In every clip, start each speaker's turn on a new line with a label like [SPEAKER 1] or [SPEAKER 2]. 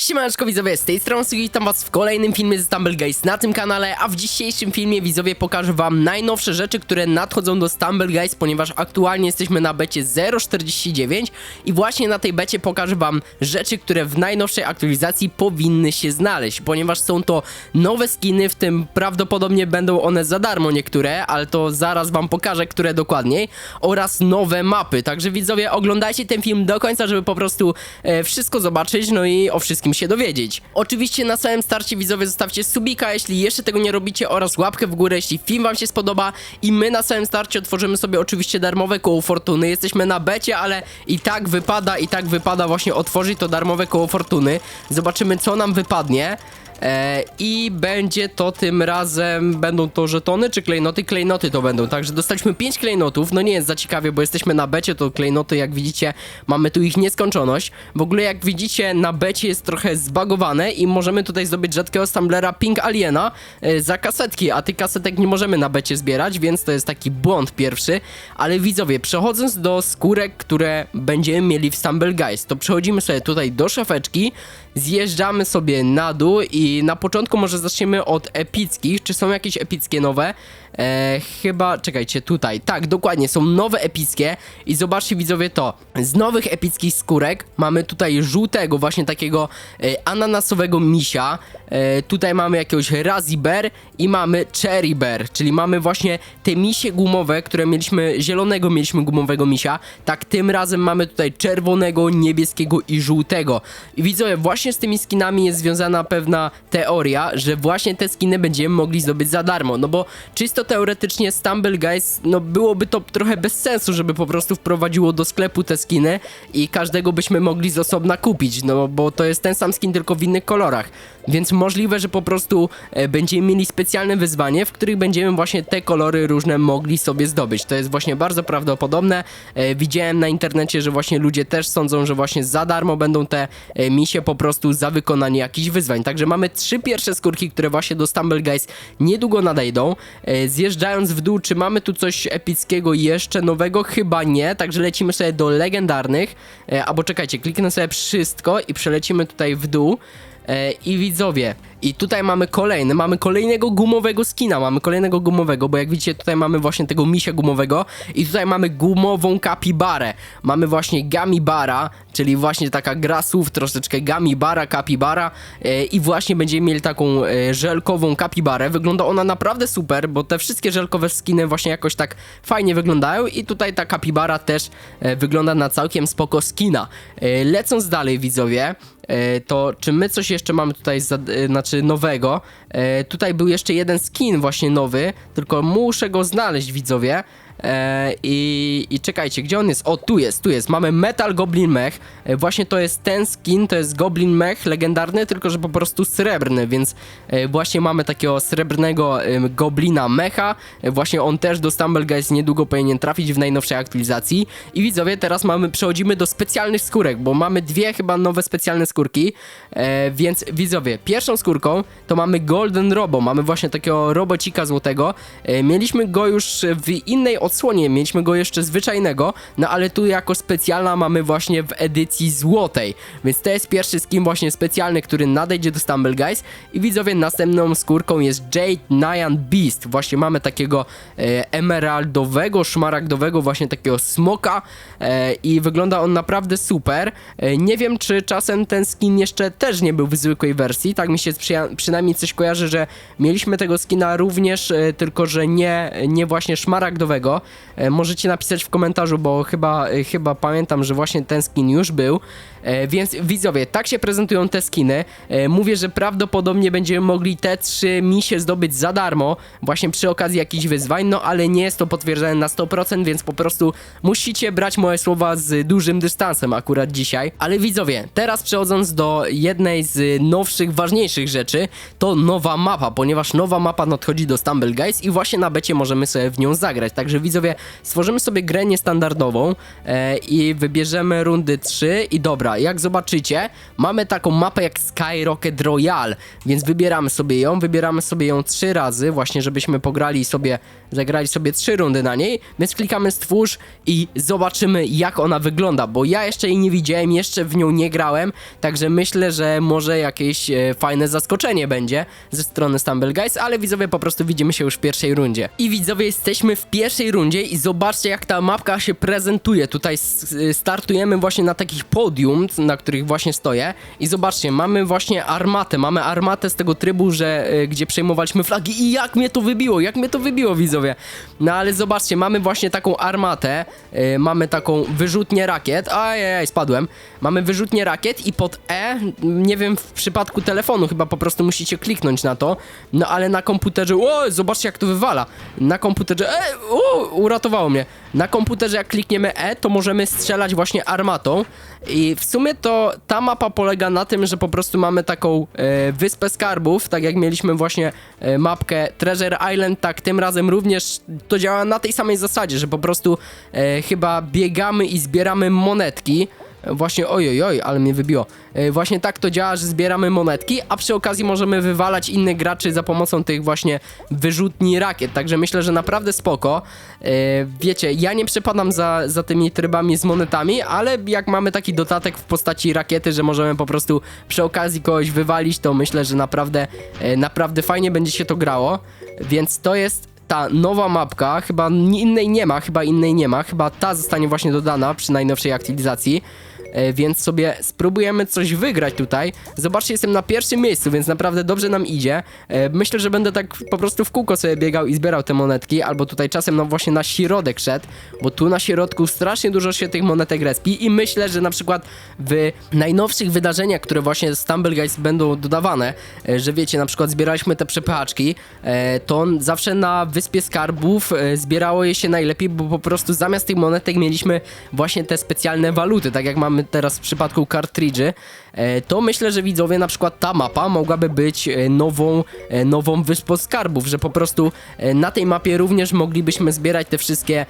[SPEAKER 1] Siemaneczko widzowie, z tej strony witam was w kolejnym filmie z Stumble Guys na tym kanale, a w dzisiejszym filmie widzowie pokażę wam najnowsze rzeczy, które nadchodzą do Stumble Guys, ponieważ aktualnie jesteśmy na becie 0.49 i właśnie na tej becie pokażę wam rzeczy, które w najnowszej aktualizacji powinny się znaleźć, ponieważ są to nowe skiny, w tym prawdopodobnie będą one za darmo niektóre, ale to zaraz wam pokażę, które dokładniej, oraz nowe mapy, także widzowie oglądajcie ten film do końca, żeby po prostu e, wszystko zobaczyć, no i o wszystkim się dowiedzieć. Oczywiście na samym starcie widzowie zostawcie subika, jeśli jeszcze tego nie robicie oraz łapkę w górę, jeśli film wam się spodoba i my na samym starcie otworzymy sobie oczywiście darmowe koło fortuny. Jesteśmy na becie, ale i tak wypada, i tak wypada właśnie otworzyć to darmowe koło fortuny. Zobaczymy co nam wypadnie. E, I będzie to tym razem, będą to żetony czy klejnoty? Klejnoty to będą, także dostaliśmy 5 klejnotów, no nie jest za ciekawie, bo jesteśmy na becie, to klejnoty jak widzicie, mamy tu ich nieskończoność. W ogóle jak widzicie na becie jest trochę zbagowane i możemy tutaj zdobyć rzadkiego stumblera Pink Aliena e, za kasetki, a tych kasetek nie możemy na becie zbierać, więc to jest taki błąd pierwszy. Ale widzowie, przechodząc do skórek, które będziemy mieli w Stumble Guys, to przechodzimy sobie tutaj do szafeczki, zjeżdżamy sobie na dół i na początku może zaczniemy od epickich. Czy są jakieś epickie nowe? E, chyba, czekajcie, tutaj. Tak, dokładnie, są nowe epickie i zobaczcie widzowie to. Z nowych epickich skórek mamy tutaj żółtego, właśnie takiego e, ananasowego misia. E, tutaj mamy jakiegoś Raziber i mamy Cherry Bear, czyli mamy właśnie te misie gumowe, które mieliśmy, zielonego mieliśmy gumowego misia. Tak, tym razem mamy tutaj czerwonego, niebieskiego i żółtego. I widzowie, właśnie z tymi skinami jest związana pewna teoria, że właśnie te skiny będziemy mogli zdobyć za darmo. No bo czysto teoretycznie Stumble Guys, no byłoby to trochę bez sensu, żeby po prostu wprowadziło do sklepu te skiny i każdego byśmy mogli z osobna kupić, no bo to jest ten sam skin tylko w innych kolorach. Więc możliwe, że po prostu e, będziemy mieli specjalne wyzwanie, w których będziemy właśnie te kolory różne mogli sobie zdobyć. To jest właśnie bardzo prawdopodobne. E, widziałem na internecie, że właśnie ludzie też sądzą, że właśnie za darmo będą te e, po prostu za wykonanie jakichś wyzwań. Także mamy trzy pierwsze skórki, które właśnie do Stumble Guys niedługo nadejdą. E, zjeżdżając w dół, czy mamy tu coś epickiego jeszcze nowego? Chyba nie, także lecimy sobie do legendarnych. E, albo czekajcie, kliknę sobie wszystko i przelecimy tutaj w dół. E, I widzowie, i tutaj mamy kolejny, mamy kolejnego gumowego skina, mamy kolejnego gumowego, bo jak widzicie tutaj mamy właśnie tego misia gumowego i tutaj mamy gumową kapibarę. Mamy właśnie gamibara, czyli właśnie taka gra słów troszeczkę gamibara, kapibara e, i właśnie będziemy mieli taką e, żelkową kapibarę. Wygląda ona naprawdę super, bo te wszystkie żelkowe skiny właśnie jakoś tak fajnie wyglądają i tutaj ta kapibara też e, wygląda na całkiem spoko skina. E, lecąc dalej widzowie, to czy my coś jeszcze mamy tutaj, za, e, znaczy nowego? E, tutaj był jeszcze jeden skin właśnie nowy, tylko muszę go znaleźć widzowie. E, i, I czekajcie, gdzie on jest? O, tu jest, tu jest. Mamy Metal Goblin Mech. E, właśnie to jest ten skin, to jest Goblin Mech legendarny, tylko że po prostu srebrny, więc e, właśnie mamy takiego srebrnego em, Goblina Mecha. E, właśnie on też do Stumble Guys niedługo powinien trafić w najnowszej aktualizacji. I widzowie, teraz mamy, przechodzimy do specjalnych skórek, bo mamy dwie chyba nowe specjalne skórki. E, więc widzowie, pierwszą skórką to mamy Golden Robo. Mamy właśnie takiego robocika złotego. E, mieliśmy go już w innej odsłonie, mieliśmy go jeszcze zwyczajnego, no ale tu jako specjalna mamy właśnie w edycji złotej. Więc to jest pierwszy skin właśnie specjalny, który nadejdzie do Stumble Guys. I widzowie, następną skórką jest Jade Nyan Beast. Właśnie mamy takiego e, emeraldowego, szmaragdowego właśnie takiego smoka e, i wygląda on naprawdę super. E, nie wiem, czy czasem ten skin jeszcze też nie był w zwykłej wersji, tak mi się przyja- przynajmniej coś kojarzy, że mieliśmy tego skina również, e, tylko że nie, nie właśnie szmaragdowego. E, możecie napisać w komentarzu, bo chyba, e, chyba pamiętam, że właśnie ten skin już był. Więc widzowie, tak się prezentują te skiny. Mówię, że prawdopodobnie będziemy mogli te trzy misie zdobyć za darmo, właśnie przy okazji jakichś wyzwań, no ale nie jest to potwierdzone na 100%, więc po prostu musicie brać moje słowa z dużym dystansem akurat dzisiaj. Ale widzowie, teraz przechodząc do jednej z nowszych, ważniejszych rzeczy, to nowa mapa, ponieważ nowa mapa nadchodzi do Stumble Guys i właśnie na becie możemy sobie w nią zagrać. Także widzowie, stworzymy sobie grę niestandardową e, i wybierzemy rundy 3 i dobra. Jak zobaczycie, mamy taką mapę jak Skyrocket Royale, więc wybieramy sobie ją, wybieramy sobie ją trzy razy, właśnie żebyśmy pograli sobie, zagrali sobie trzy rundy na niej, więc klikamy stwórz i zobaczymy jak ona wygląda, bo ja jeszcze jej nie widziałem, jeszcze w nią nie grałem, także myślę, że może jakieś e, fajne zaskoczenie będzie ze strony Stumble Guys, ale widzowie po prostu widzimy się już w pierwszej rundzie. I widzowie jesteśmy w pierwszej rundzie i zobaczcie jak ta mapka się prezentuje. Tutaj y, startujemy właśnie na takich podium, na których właśnie stoję i zobaczcie, mamy właśnie armatę, mamy armatę z tego trybu, że y, gdzie przejmowaliśmy flagi i jak mnie to wybiło, jak mnie to wybiło widzowie. No ale zobaczcie, mamy właśnie taką armatę, y, mamy taką wyrzutnię rakiet, ajajaj, spadłem. Mamy wyrzutnię rakiet i pod E, nie wiem w przypadku telefonu, chyba po prostu musicie kliknąć na to, no ale na komputerze, o, zobaczcie jak to wywala. Na komputerze, e, o, uratowało mnie. Na komputerze jak klikniemy E, to możemy strzelać właśnie armatą i w sumie to ta mapa polega na tym, że po prostu mamy taką e, wyspę skarbów, tak jak mieliśmy właśnie e, mapkę Treasure Island, tak tym razem również to działa na tej samej zasadzie, że po prostu e, chyba biegamy i zbieramy monetki. Właśnie, oj, oj, ale mnie wybiło. E, Właśnie tak to działa, że zbieramy monetki, a przy okazji możemy wywalać innych graczy za pomocą tych właśnie wyrzutni rakiet. Także myślę, że naprawdę spoko. E, Wiecie, ja nie przepadam za, za tymi trybami z monetami, ale jak mamy taki dodatek w postaci rakiety, że możemy po prostu przy okazji kogoś wywalić, to myślę, że naprawdę, e, naprawdę fajnie będzie się to grało. Więc to jest ta nowa mapka, chyba innej nie ma, chyba innej nie ma, chyba ta zostanie właśnie dodana przy najnowszej aktualizacji. E, Więc sobie spróbujemy coś wygrać tutaj. Zobaczcie, jestem na pierwszym miejscu, więc naprawdę dobrze nam idzie. E, Myślę, że będę tak po prostu w kółko sobie biegał i zbierał te monetki, albo tutaj czasem no właśnie na środek szedł, bo tu na środku strasznie dużo się tych monetek respi i myślę, że na przykład w najnowszych wydarzeniach, które właśnie z Stumble Guys będą dodawane, e, że wiecie, na przykład zbieraliśmy te przepychaczki, to zawsze na Wyspie Skarbów zbierało je się najlepiej, bo po prostu zamiast tych monetek mieliśmy właśnie te specjalne waluty, tak jak mamy teraz w przypadku kartridży, e, to myślę, że widzowie, na przykład ta mapa mogłaby być e, nową, e, nową wyspą skarbów, że po prostu na tej mapie również moglibyśmy zbierać te wszystkie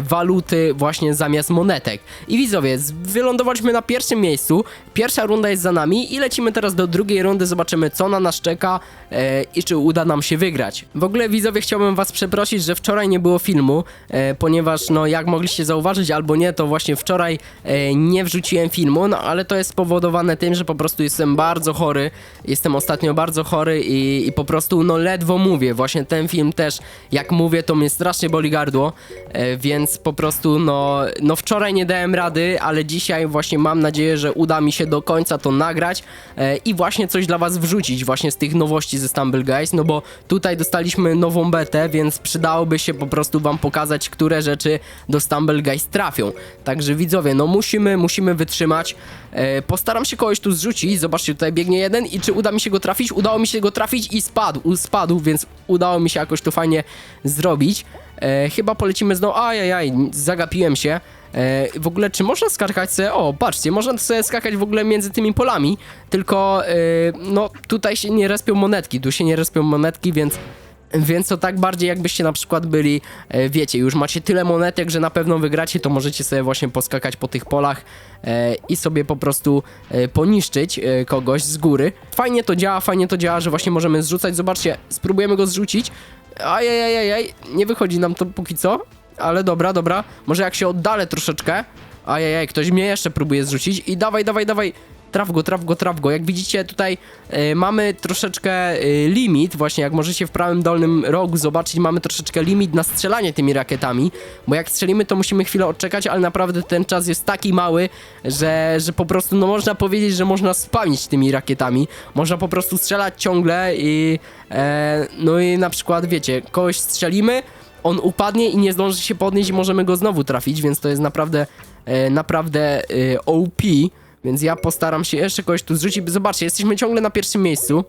[SPEAKER 1] waluty właśnie zamiast monetek. I widzowie, wylądowaliśmy na pierwszym miejscu, pierwsza runda jest za nami i lecimy teraz do drugiej rundy, zobaczymy co na nas czeka i czy uda nam się wygrać. W ogóle widzowie, chciałbym was przeprosić, że wczoraj nie było filmu, ponieważ no jak mogliście zauważyć albo nie, to właśnie wczoraj nie wrzuciłem filmu, no ale to jest spowodowane tym, że po prostu jestem bardzo chory, jestem ostatnio bardzo chory i, i po prostu no ledwo mówię, właśnie ten film też, jak mówię, to mnie strasznie boli gardło, e, więc po prostu no, no wczoraj nie dałem rady, ale dzisiaj właśnie mam nadzieję, że uda mi się do końca to nagrać e, i właśnie coś dla was wrzucić właśnie z tych nowości ze Stumble Guys, no bo tutaj dostaliśmy nową betę, więc przydałoby się po prostu wam pokazać, które rzeczy do Stumble Guys trafią. Także widzowie, no musimy, musimy wytrzymać. E, postaram się kogoś tu zrzucić, zobaczcie, tutaj biegnie jeden i czy uda mi się go trafić? Udało mi się go trafić i spadł, spadł, więc udało mi się jakoś to fajnie zrobić. E, chyba polecimy znowu, ajajaj, zagapiłem się. E, w ogóle, czy można skakać sobie? O, patrzcie, można sobie skakać w ogóle między tymi polami, tylko no tutaj się nie respią monetki, tu się nie respią monetki, więc więc to tak bardziej jakbyście na przykład byli, e, wiecie, już macie tyle monetek, że na pewno wygracie, to możecie sobie właśnie poskakać po tych polach e, i sobie po prostu e, poniszczyć kogoś z góry. Fajnie to działa, fajnie to działa, że właśnie możemy zrzucać. Zobaczcie, spróbujemy go zrzucić. Ajajajajaj, nie wychodzi nam to póki co, ale dobra, dobra. Może jak się oddalę troszeczkę. Ajajaj, ktoś mnie jeszcze próbuje zrzucić i dawaj, dawaj, dawaj. Traf go, traf go, traf go. Jak widzicie tutaj e, mamy troszeczkę e, limit, właśnie jak możecie w prawym dolnym rogu zobaczyć, mamy troszeczkę limit na strzelanie tymi rakietami, bo jak strzelimy to musimy chwilę odczekać, ale naprawdę ten czas jest taki mały, że, że po prostu no można powiedzieć, że można spamić tymi rakietami. Można po prostu strzelać ciągle i e, no i na przykład wiecie, kogoś strzelimy, on upadnie i nie zdąży się podnieść i możemy go znowu trafić, więc to jest naprawdę, e, naprawdę e, OP. Więc ja postaram się jeszcze kogoś tu zrzucić. Zobaczcie, jesteśmy ciągle na pierwszym miejscu.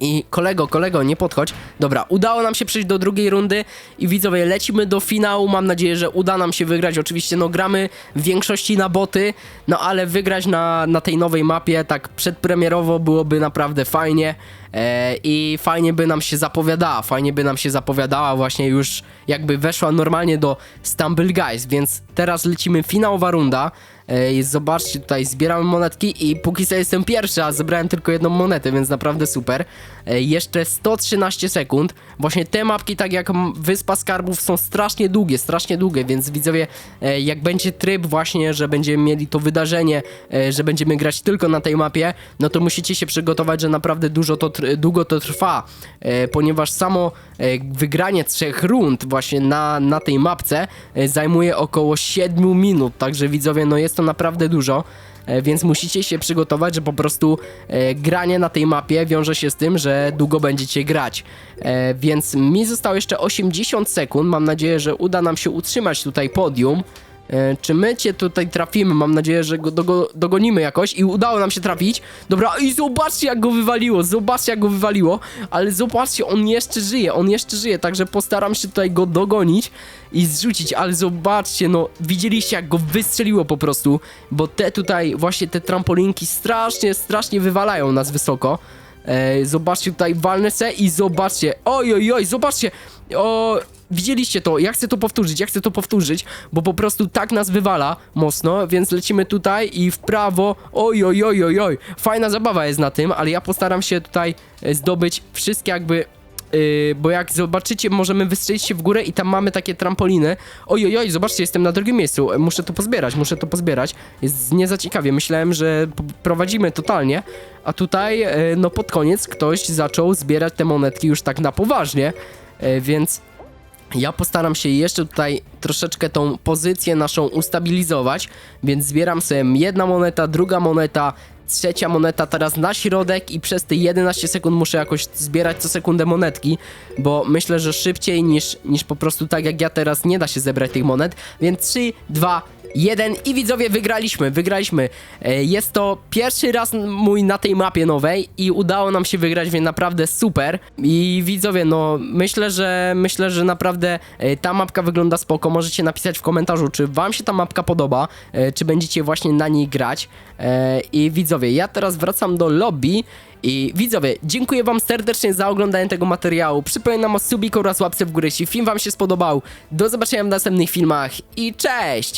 [SPEAKER 1] I kolego, kolego, nie podchodź. Dobra, udało nam się przejść do drugiej rundy i widzowie, lecimy do finału. Mam nadzieję, że uda nam się wygrać. Oczywiście, no gramy w większości na boty, no ale wygrać na, na tej nowej mapie tak przedpremierowo byłoby naprawdę fajnie. E, I fajnie by nam się zapowiadała, fajnie by nam się zapowiadała właśnie już jakby weszła normalnie do Stumble Guys, więc teraz lecimy finałowa runda. E, zobaczcie, tutaj zbieramy monetki i póki co jestem pierwszy, a zebrałem tylko jedną monetę, więc naprawdę super. E, jeszcze 113 sekund. Właśnie te mapki, tak jak Wyspa Skarbów, są strasznie długie, strasznie długie, więc widzowie, e, jak będzie tryb właśnie, że będziemy mieli to wydarzenie, e, że będziemy grać tylko na tej mapie, no to musicie się przygotować, że naprawdę dużo to długo to trwa, e, ponieważ samo e, wygranie trzech rund właśnie na, na tej mapce e, zajmuje około 7 minut, także widzowie, no jest to naprawdę dużo. E, Więc musicie się przygotować, że po prostu e, granie na tej mapie wiąże się z tym, że długo będziecie grać. E, więc mi zostało jeszcze 80 sekund. Mam nadzieję, że uda nam się utrzymać tutaj podium. E, czy my cię tutaj trafimy? Mam nadzieję, że go dogo dogonimy jakoś i udało nam się trafić. Dobra, i zobaczcie jak go wywaliło, zobaczcie jak go wywaliło, ale zobaczcie, on jeszcze żyje, on jeszcze żyje, także postaram się tutaj go dogonić i zrzucić, ale zobaczcie, no widzieliście jak go wystrzeliło po prostu, bo te tutaj, właśnie te trampolinki strasznie, strasznie wywalają nas wysoko. E, zobaczcie tutaj walnę se i zobaczcie, oj, oj, oj, zobaczcie, o, widzieliście to, ja chcę to powtórzyć, ja chcę to powtórzyć, bo po prostu tak nas wywala mocno, więc lecimy tutaj i w prawo, oj, oj, oj, oj, oj, fajna zabawa jest na tym, ale ja postaram się tutaj e, zdobyć wszystkie jakby Yy, bo jak zobaczycie, możemy wystrzelić się w górę i tam mamy takie trampoliny. Oj, oj, zobaczcie, jestem na drugim miejscu. E, Muszę to pozbierać, muszę to pozbierać. Jest nie za ciekawie. Myślałem, że prowadzimy totalnie, a tutaj, e, no pod koniec, ktoś zaczął zbierać te monetki już tak na poważnie, więc ja postaram się jeszcze tutaj troszeczkę tą pozycję naszą ustabilizować, więc zbieram sobie jedna moneta, druga moneta, trzecia moneta teraz na środek i przez te 11 sekund muszę jakoś zbierać co sekundę monetki, bo myślę, że szybciej niż, niż po prostu tak jak ja teraz nie da się zebrać tych monet, więc 3, 2, 1 i widzowie wygraliśmy, wygraliśmy. E, Jest to pierwszy raz mój na tej mapie nowej i udało nam się wygrać, więc naprawdę super. I widzowie, no myślę, że myślę, że naprawdę e, ta mapka wygląda spoko. Możecie napisać w komentarzu, czy wam się ta mapka podoba, e, czy będziecie właśnie na niej grać. I widzowie, ja teraz wracam do lobby i widzowie, dziękuję wam serdecznie za oglądanie tego materiału. Przypominam o subiku oraz łapce w górę, jeśli film wam się spodobał. Do zobaczenia w następnych filmach i cześć!